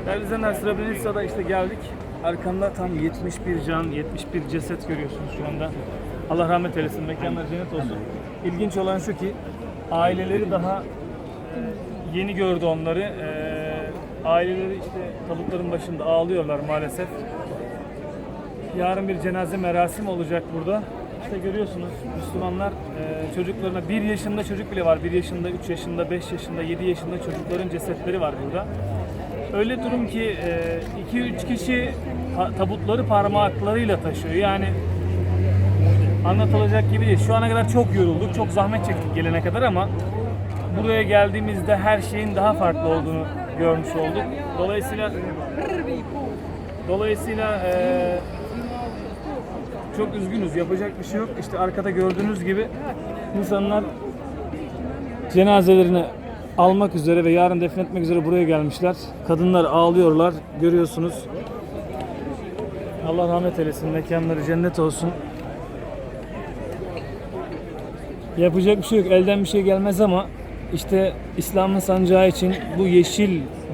İzleyenler Srebrenica'da işte geldik. Arkamda tam 71 can, 71 ceset görüyorsunuz şu anda. Allah rahmet eylesin, mekanlar cennet olsun. İlginç olan şu ki aileleri daha yeni gördü onları. E, aileleri işte tabutların başında ağlıyorlar maalesef. Yarın bir cenaze merasimi olacak burada. İşte görüyorsunuz Müslümanlar e, çocuklarına bir yaşında çocuk bile var. bir yaşında, 3 yaşında, 5 yaşında, 7 yaşında çocukların cesetleri var burada. Öyle durum ki 2-3 kişi ta- tabutları parmaklarıyla taşıyor. Yani anlatılacak gibi değil. Şu ana kadar çok yorulduk, çok zahmet çektik gelene kadar ama buraya geldiğimizde her şeyin daha farklı olduğunu görmüş olduk. Dolayısıyla dolayısıyla eee, çok üzgünüz. Yapacak bir şey yok. İşte arkada gördüğünüz gibi insanlar cenazelerini almak üzere ve yarın defnetmek üzere buraya gelmişler. Kadınlar ağlıyorlar. Görüyorsunuz. Allah rahmet eylesin. Mekanları cennet olsun. Yapacak bir şey yok. Elden bir şey gelmez ama işte İslam'ın sancağı için bu yeşil